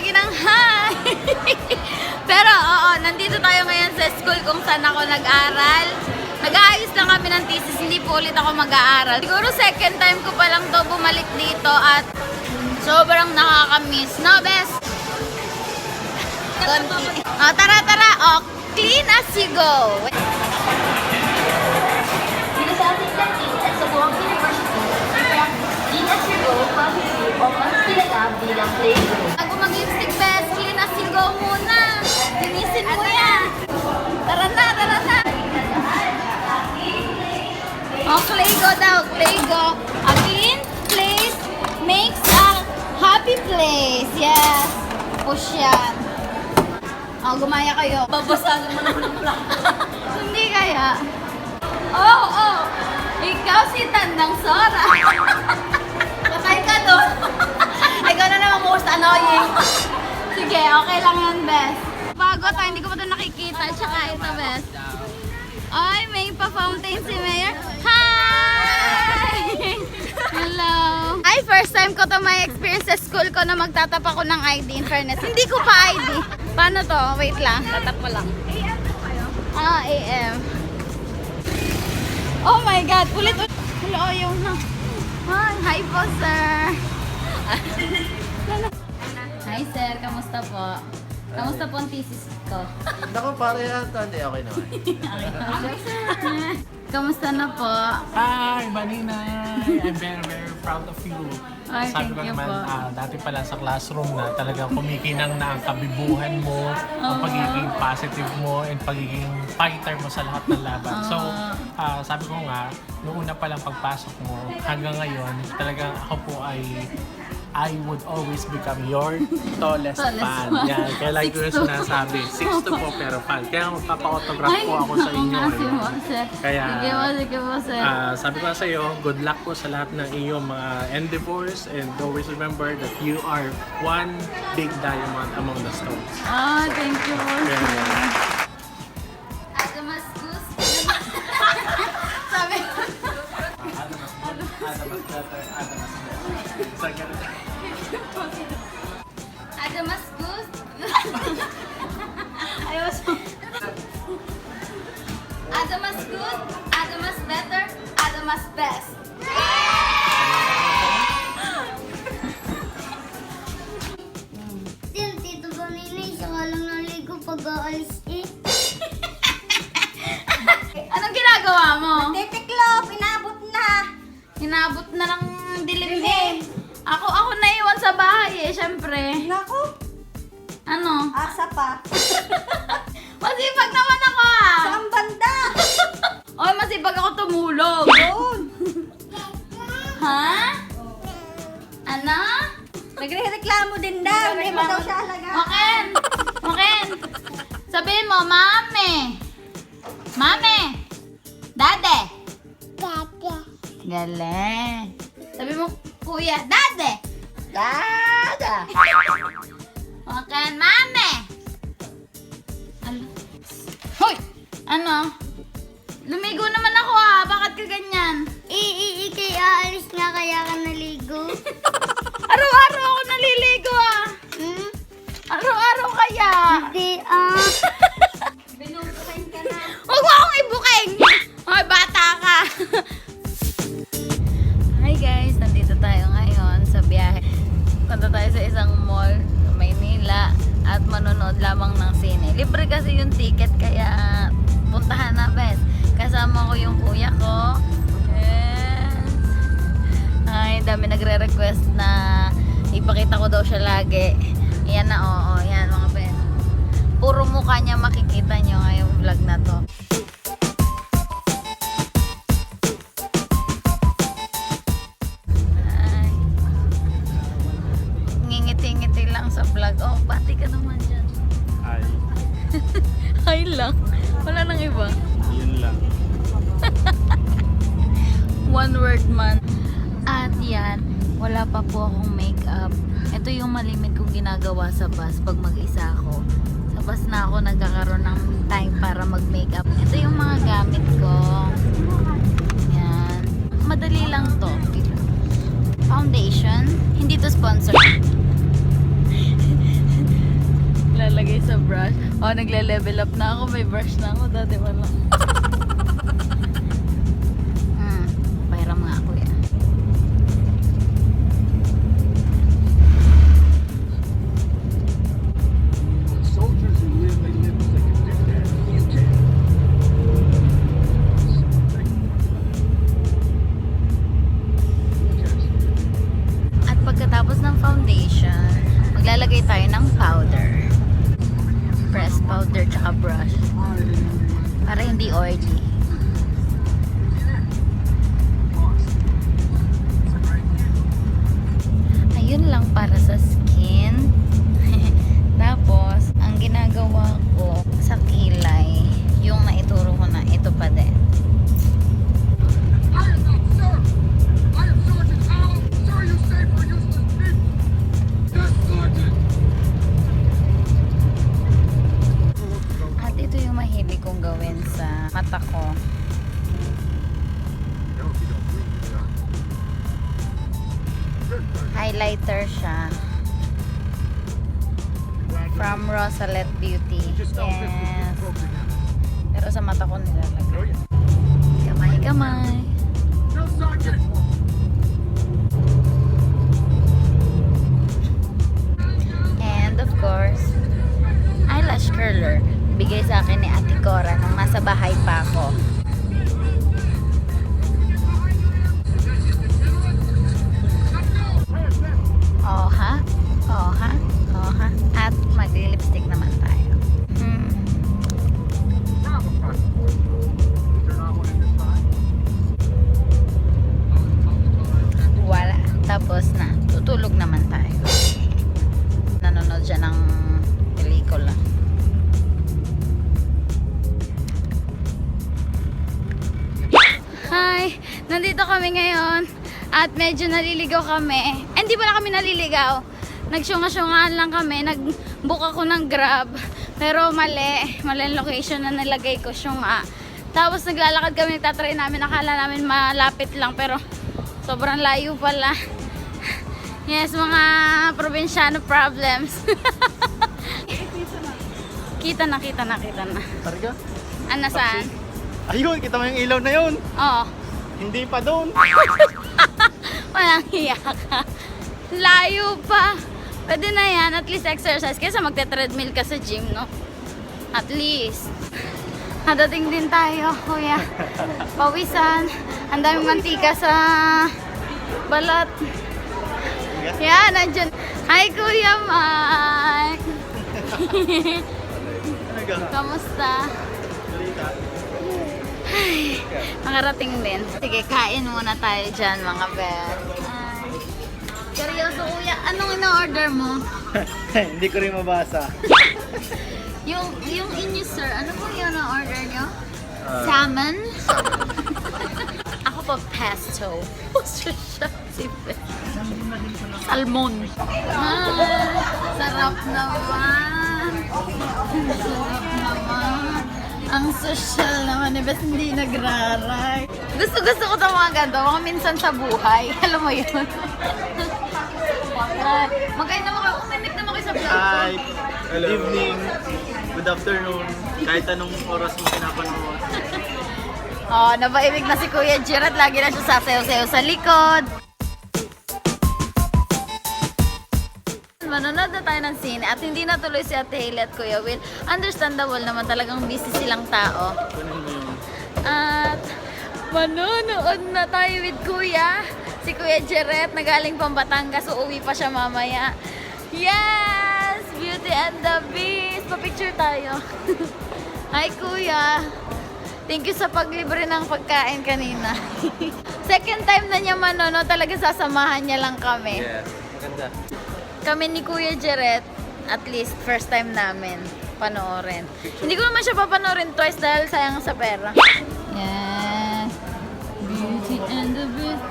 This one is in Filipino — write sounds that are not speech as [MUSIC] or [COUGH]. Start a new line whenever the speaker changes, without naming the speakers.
lagi ng hi! [LAUGHS] Pero oo, nandito tayo ngayon sa school kung saan ako nag-aral. Nag-aayos lang kami ng thesis, hindi po ulit ako mag-aaral. Siguro second time ko pa lang to bumalik dito at sobrang nakakamiss. No, best? [LAUGHS] Oh, tara, tara. Oh, clean as you go.
Dito sa ating kantin at sa buong university, ang Clean as you go policy o mas kilala bilang playground.
Mag-lipstick best, clean as you go muna. Linisin mo yan. Tara na, tara na. Oh, play go daw, play go. A clean place makes a happy place. Yes. Push yan. Oh, gumaya kayo.
Babasagin mo naman ang plak. [LAUGHS]
Hindi kaya. Oh, oh. Ikaw si Tandang Sora.
Most annoying. [LAUGHS]
Sige, okay lang yan, Bes. Bago to, hindi ko pa ito nakikita. Tsaka ito, Bes. Ay, may pa-fountain si Mayor. Hi! [LAUGHS] Hello! Ay, first time ko to may experience sa school ko na magtatap ako ng ID in fairness. Hindi ko pa ID. Paano to? Wait lang.
Tatap mo lang.
Ah, AM. Oh my God! Ulit ulit. Hello, yung na. Hi, hi po, sir. [LAUGHS] hi, sir. Kamusta po? Kamusta po ang thesis ko? [LAUGHS]
Naku, pare yata. Hindi, okay naman. [LAUGHS] [LAUGHS]
Kamusta na po?
Hi, Vanina! I'm very, very proud of you.
Ay,
Sabi
thank
ko
you
naman,
po.
ah, dati pala sa classroom na talagang kumikinang na ang kabibuhan mo, ang pagiging positive mo, and pagiging fighter mo sa lahat ng laban. So, ah, sabi ko nga, noong una pa lang pagpasok mo, hanggang ngayon, talagang ako po ay I would always become your [LAUGHS] tallest,
Tallest
fan.
fan.
Yan, kaya like ko yung
6'2".
sinasabi, 6'2 po pero fan. Kaya magpapa-autograph po ako sa inyo.
nga, si
eh. Kaya,
sige po, sige po, sir.
Ah, sabi ko sa iyo, good luck po sa lahat ng iyong mga endeavors and always remember that you are one big diamond among the stones.
Ah, thank you po, sir. Adamas Gus. Ayos mo. Adamas good, Adamas better, Adamas best.
Still, Tito Bonini, isa ka lang naligo pag aalis eh.
Anong ginagawa mo? [LAUGHS]
Inabot na.
Ng dilim eh. Ako, ako naiwan sa bahay eh, syempre.
Naku,
Ano?
asa pa. [LAUGHS]
Masipag naman ako ah!
Saan banda? [LAUGHS]
Oy, masipag ako tumulog.
Doon. [LAUGHS]
Ha? Ano?
Nagre-reklamo din daw. Hindi mo daw siya halaga.
Moken! Moken! Sabihin mo! Mami! Galing. Sabi mo, Kuya, Dade!
Dada.
Moken, Mami! Ano? Hoy! Ano? Lumigo naman ako ah. Bakit ka ganyan?
Iiikay aalis nga kaya
manonood lamang ng sine. Libre kasi yung ticket kaya puntahan na best. Kasama ko yung kuya ko. Yes. Ay, dami nagre-request na ipakita ko daw siya lagi. Yan na, oo, yan mga best. Puro mukha niya makikita niyo ngayong vlog na to. Hi lang. Wala nang iba.
yun lang. [LAUGHS]
One word man. At yan, wala pa po akong makeup. Ito yung malimit kong ginagawa sa bus pag mag-isa ako. Sa bus na ako nagkakaroon ng time para mag-makeup. Ito yung mga gamit ko. Yan. Madali lang to. Foundation. Hindi to sponsor. Brush. Oh, nagle-level up na ako. May brush na ako. Dati wala. [LAUGHS] hmm. Pairam nga ako yan. At pagkatapos ng foundation, maglalagay tayo ng powder. Powder tsaka brush. Para hindi oily. Ayun lang para sa skin. [LAUGHS] Tapos, ang ginagawa ko sa kilay, yung naituro ko na, ito pa din.
Sir.
Kong gawin sa mata ko. Highlighter siya. From Rosalette Beauty. Yes. Pero sa mata ko nilalagay. Kamay, kamay. Nandito kami ngayon at medyo naliligaw kami. Eh, Hindi pala kami naliligaw. Nagsyunga-syungaan lang kami. Nag-book ako ng grab. Pero mali. Mali ang location na nilagay ko syunga. Tapos naglalakad kami, nagtatry namin. Akala namin malapit lang pero sobrang layo pala. Yes, mga probinsyano problems. [LAUGHS] kita na, kita na, kita na.
Targa?
Ano saan?
Ayun, kita mo yung ilaw na yun.
Oo.
Hindi pa doon. [LAUGHS]
Walang hiya ka. Layo pa. Pwede na yan, at least exercise. Kesa magte-treadmill ka sa gym, no? At least. [LAUGHS] Nadating din tayo, kuya. [LAUGHS] Pawisan. Ang daming mantika sa balat. Yan, nandyan. Hi, Kuya Mike. Kamusta? Nakarating din. Sige, kain muna tayo dyan, mga bel. Ay. Seryoso, kuya. Anong ina-order mo? [LAUGHS]
Hindi ko rin mabasa. [LAUGHS]
Yung, yung inyo, sir. Ano po yun ang order nyo?
Ah.
Salmon? [LAUGHS] Ako po, pesto. Salmon. Ah, sarap naman. Sarap naman. Ang social naman eh, basta hindi nagraray. Gusto gusto ko itong mga ganito, mga minsan sa buhay. [LAUGHS] Alam mo yun? Ay, Magkain naman kayo, uminig naman kayo sa vlog ko.
Hi. Good evening. Good afternoon. Kahit anong oras mo pinapanood. [LAUGHS]
Oh, nabaibig na si Kuya Gerard. Lagi na siya sasayaw-sayaw sa likod. Manonood na tayo ng sine at hindi natuloy si Ate Hailey at Kuya Will. Understandable naman talagang busy silang tao. At manonood na tayo with Kuya. Si Kuya Jeret na galing pang Batangas. Uuwi pa siya mamaya. Yes! Beauty and the Beast! Pa-picture tayo. [LAUGHS] Hi Kuya! Thank you sa paglibre ng pagkain kanina. [LAUGHS] Second time na niya manono, talaga sasamahan niya lang kami.
Yes. Maganda.
Kami ni Kuya Jeret, at least first time namin panoorin. Hindi ko naman siya papanoorin twice dahil sayang sa pera. Yes. Beauty and the Beast.